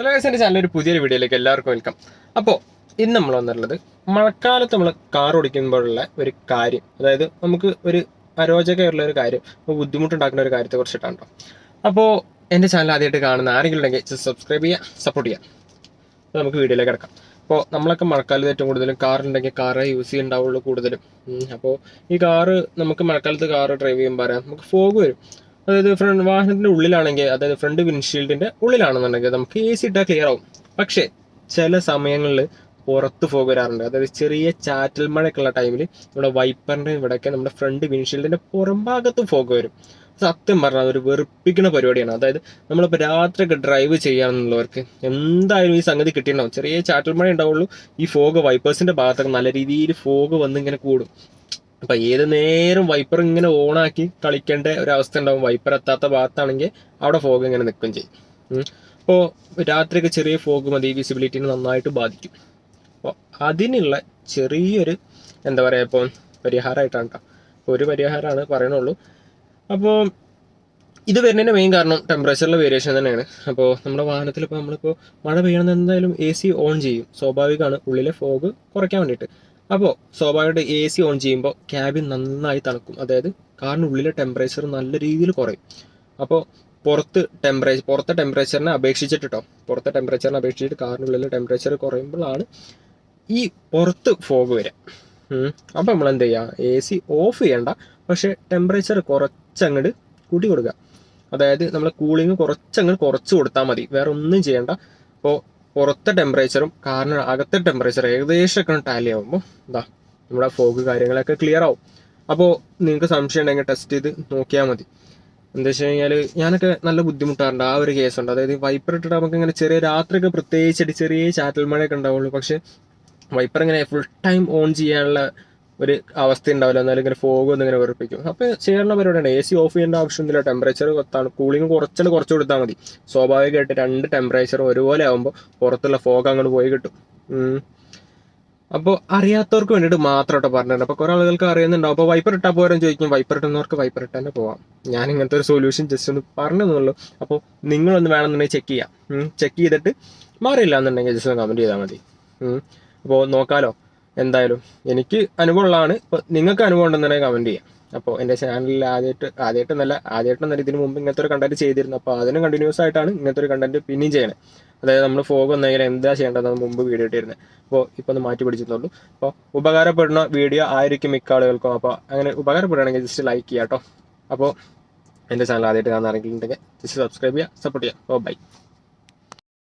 Hello guys എന്റെ channel ഒരു പുതിയൊരു വീഡിയോയിലേക്ക് എല്ലാവർക്കും വെൽക്കം അപ്പോൾ ഇന്ന് നമ്മൾ വന്നിട്ടുള്ളത് മഴക്കാലത്ത് നമ്മൾ കാർ ഓടിക്കുമ്പോഴുള്ള ഒരു കാര്യം. അതായത് നമുക്ക് ഒരു അരോചകമുള്ള ഒരു കാര്യം ബുദ്ധിമുട്ടുണ്ടാക്കുന്ന ഒരു കാര്യത്തെ കുറിച്ചിട്ടാണ് കേട്ടോ അപ്പോൾ എന്റെ ചാനൽ ആദ്യമായിട്ട് കാണുന്ന ആരെങ്കിലും ഉണ്ടെങ്കിൽ സബ്സ്ക്രൈബ് ചെയ്യുക സപ്പോർട്ട് ചെയ്യുക നമുക്ക് വീഡിയോയിലേക്ക് കിടക്കാം. അപ്പോൾ നമ്മളൊക്കെ മഴക്കാലത്ത് ഏറ്റവും കൂടുതലും കാർ ഉണ്ടെങ്കിൽ കാറേ യൂസ് ചെയ്യുന്നുണ്ടാവുള്ളൂ കൂടുതലും. അപ്പോൾ ഈ കാറ് നമുക്ക് മഴക്കാലത്ത് കാറ് ഡ്രൈവ് ചെയ്യുമ്പോൾ പറയാം നമുക്ക് ഫോഗ് വരും. അതായത് ഫ്രണ്ട് വാഹനത്തിന്റെ ഉള്ളിലാണെങ്കിൽ അതായത് ഫ്രണ്ട് വിൻഷീൽഡിന്റെ ഉള്ളിലാണെന്നുണ്ടെങ്കിൽ നമുക്ക് എ സി ഇട്ടാൽ ക്ലിയർ ആവും. പക്ഷേ ചില സമയങ്ങളിൽ പുറത്ത് ഫോഗ് വരാറുണ്ട്. അതായത് ചെറിയ ചാറ്റൽ മഴയൊക്കെയുള്ള ടൈമിൽ നമ്മുടെ വൈപ്പറിന്റെ ഇവിടെയൊക്കെ നമ്മുടെ ഫ്രണ്ട് വിൻഷീൽഡിന്റെ പുറം ഭാഗത്തും ഫോഗ് വരും. സത്യം പറഞ്ഞാൽ അതൊരു വെറുപ്പിക്കുന്ന പരിപാടിയാണ്. അതായത് നമ്മളിപ്പോൾ രാത്രിയൊക്കെ ഡ്രൈവ് ചെയ്യാന്നുള്ളവർക്ക് എന്തായാലും ഈ സംഗതി കിട്ടിയിട്ടുണ്ടാവും. ചെറിയ ചാറ്റൽ മഴ ഉണ്ടാവുള്ളൂ. ഈ ഫോഗ് വൈപ്പേഴ്സിന്റെ ഭാഗത്തൊക്കെ നല്ല രീതിയിൽ ഫോഗ് വന്ന് ഇങ്ങനെ കൂടും. അപ്പൊ ഏത് നേരം വൈപ്പർ ഇങ്ങനെ ഓണാക്കി കളിക്കേണ്ട ഒരു അവസ്ഥ ഉണ്ടാവും. വൈപ്പർ എത്താത്ത ഭാഗത്താണെങ്കിൽ അവിടെ ഫോഗ് ഇങ്ങനെ നിൽക്കുകയും ചെയ്യും. അപ്പോൾ അപ്പോ രാത്രിയൊക്കെ ചെറിയ ഫോഗ് മതി വിസിബിലിറ്റിനെ നന്നായിട്ട് ബാധിക്കും. അപ്പോൾ അതിനുള്ള ചെറിയൊരു എന്താ പറയുക ഇപ്പോൾ പരിഹാരമായിട്ടാണ് കേട്ടോ ഒരു പരിഹാരമാണ് പറയണുള്ളൂ. അപ്പോൾ ഇത് വരുന്നതിന്റെ മെയിൻ കാരണം ടെമ്പറേച്ചറിലെ വേരിയേഷൻ തന്നെയാണ്. അപ്പോൾ നമ്മുടെ വാഹനത്തിൽ ഇപ്പോൾ നമ്മളിപ്പോൾ മഴ പെയ്യണമെന്ന് എന്തായാലും എ സി ഓൺ ചെയ്യും. സ്വാഭാവികമാണ് ഉള്ളിലെ ഫോഗ് കുറയ്ക്കാൻ വേണ്ടിയിട്ട്. അപ്പോൾ സ്വാഭാവികമായിട്ട് എ സി ഓൺ ചെയ്യുമ്പോൾ ക്യാബിൻ നന്നായി തണുക്കും. അതായത് കാറിന് ഉള്ളിലെ ടെമ്പറേച്ചർ നല്ല രീതിയിൽ കുറയും. അപ്പോൾ പുറത്ത് ടെമ്പറേച്ചർ പുറത്തെ ടെമ്പറേച്ചറിനെ അപേക്ഷിച്ചിട്ട് കേട്ടോ പുറത്തെ ടെമ്പറേച്ചറിനെ അപേക്ഷിച്ചിട്ട് കാറിനുള്ളിലെ ടെമ്പറേച്ചർ കുറയുമ്പോഴാണ് ഈ പുറത്ത് ഫോഗ് വരിക അപ്പോൾ നമ്മൾ എന്ത് ചെയ്യുക എ സി ഓഫ് ചെയ്യണ്ട. പക്ഷേ ടെമ്പറേച്ചർ കുറച്ചങ്ങോട്ട് കൂട്ടി കൊടുക്കുക അതായത് നമ്മൾ കൂളിംഗ് കുറച്ചങ്ങോട്ട് കുറച്ച് കൊടുത്താൽ മതി. വേറെ ഒന്നും ചെയ്യണ്ട. അപ്പോൾ പുറത്തെ ടെമ്പറേച്ചറും കാറിന് അകത്തെ ടെമ്പറേച്ചർ ഏകദേശം ഒക്കെ ടാലി ആകുമ്പോൾ എന്താ നമ്മുടെ ഫോഗ് കാര്യങ്ങളൊക്കെ ക്ലിയർ ആവും. അപ്പോൾ നിങ്ങൾക്ക് സംശയം ഉണ്ടെങ്കിൽ ടെസ്റ്റ് ചെയ്ത് നോക്കിയാൽ മതി. എന്താ വെച്ച് കഴിഞ്ഞാൽ ഞാനൊക്കെ നല്ല ബുദ്ധിമുട്ടാറുണ്ട്. ആ ഒരു കേസുണ്ട് അതായത് വൈപ്പർ ഇട്ടിട്ട് നമുക്ക് ഇങ്ങനെ ചെറിയ രാത്രിയൊക്കെ പ്രത്യേകിച്ചിട്ട് ചെറിയ ചാറ്റൽ മഴയൊക്കെ ഉണ്ടാവുള്ളൂ. പക്ഷെ വൈപ്പർ ഇങ്ങനെ ഫുൾ ടൈം ഓൺ ചെയ്യാനുള്ള ഒരു അവസ്ഥ ഉണ്ടാവില്ല എന്നാലും ഇങ്ങനെ ഫോഗ് ഒന്ന് ഇങ്ങനെ വെറുപ്പിക്കും. അപ്പൊ ചെയ്യേണ്ട പരിപാടിയാണ്. എ സി ഓഫ് ചെയ്യേണ്ട ആവശ്യമൊന്നുമില്ല ടെമ്പറേച്ചർ കൊത്താണ്. കൂളിംഗ് കുറച്ചുകൂടെ കുറച്ച് കൊടുത്താൽ മതി. സ്വാഭാവികമായിട്ട് രണ്ട് ടെമ്പറേച്ചർ ഒരുപോലെ ആകുമ്പോൾ പുറത്തുള്ള ഫോഗ് അങ്ങോട്ട് പോയി കിട്ടും. അപ്പോൾ അറിയാത്തവർക്ക് വേണ്ടിയിട്ട് മാത്രം കേട്ടോ പറഞ്ഞിട്ടുണ്ട് അപ്പോൾ കുറേ ആളുകൾക്ക് അറിയുന്നുണ്ടാവും. അപ്പോൾ വൈപ്പർ ഇട്ടാൽ പോരാൻ ചോദിക്കും. വൈപ്പർ ഇട്ടുന്നവർക്ക് വൈപ്പർ ഇട്ട് തന്നെ പോവാം. ഞാൻ ഇങ്ങനത്തെ ഒരു സൊല്യൂഷൻ ജസ്റ്റ് ഒന്ന് പറഞ്ഞതെന്നുള്ളൂ അപ്പോൾ നിങ്ങളൊന്ന് വേണമെന്നുണ്ടെങ്കിൽ ചെക്ക് ചെയ്യാം. ചെക്ക് ചെയ്തിട്ട് മാറിയില്ല എന്നുണ്ടെങ്കിൽ ജസ്റ്റ് ഒന്ന് കമന്റ് ചെയ്താൽ മതി. അപ്പോൾ നോക്കാലോ. എന്തായാലും എനിക്ക് അനുഭവമുള്ളതാണ്. ഇപ്പോൾ നിങ്ങൾക്ക് അനുഭവം ഉണ്ടെന്നുണ്ടെങ്കിൽ കമന്റ് ചെയ്യാം. അപ്പോൾ എന്റെ ചാനലിൽ ആദ്യമായിട്ട് ആദ്യമായിട്ട് നല്ല ആദ്യമായിട്ട് നല്ല ഇതിന് മുമ്പ് ഇങ്ങനത്തെ ഒരു കണ്ടന്റ് ചെയ്തിരുന്നു. അപ്പോൾ അതിന് കണ്ടിന്യൂസ് ആയിട്ടാണ് ഇങ്ങനത്തെ ഒരു കണ്ടന്റ് പിന്നെയും ചെയ്യണത് അതായത് നമ്മൾ ഫോഗ് വന്നെങ്കിൽ എന്താ ചെയ്യേണ്ടതെന്ന് മുമ്പ് വീഡിയോ ഇട്ടിരുന്നത് അപ്പോൾ ഇപ്പോൾ ഒന്ന് മാറ്റി പിടിച്ചിട്ടുള്ളൂ. അപ്പോൾ ഉപകാരപ്പെടുന്ന വീഡിയോ ആയിരിക്കും മിക്ക ആളുകൾക്കും. അപ്പോൾ അങ്ങനെ ഉപകാരപ്പെടുകയാണെങ്കിൽ ജസ്റ്റ് ലൈക്ക് ചെയ്യാം കേട്ടോ അപ്പോൾ എന്റെ ചാനൽ ആദ്യമായിട്ട് കാണാൻ ആരെങ്കിലും ഉണ്ടെങ്കിൽ ജസ്റ്റ് സബ്സ്ക്രൈബ് ചെയ്യുക സപ്പോർട്ട് ചെയ്യുക. അപ്പോൾ ബൈ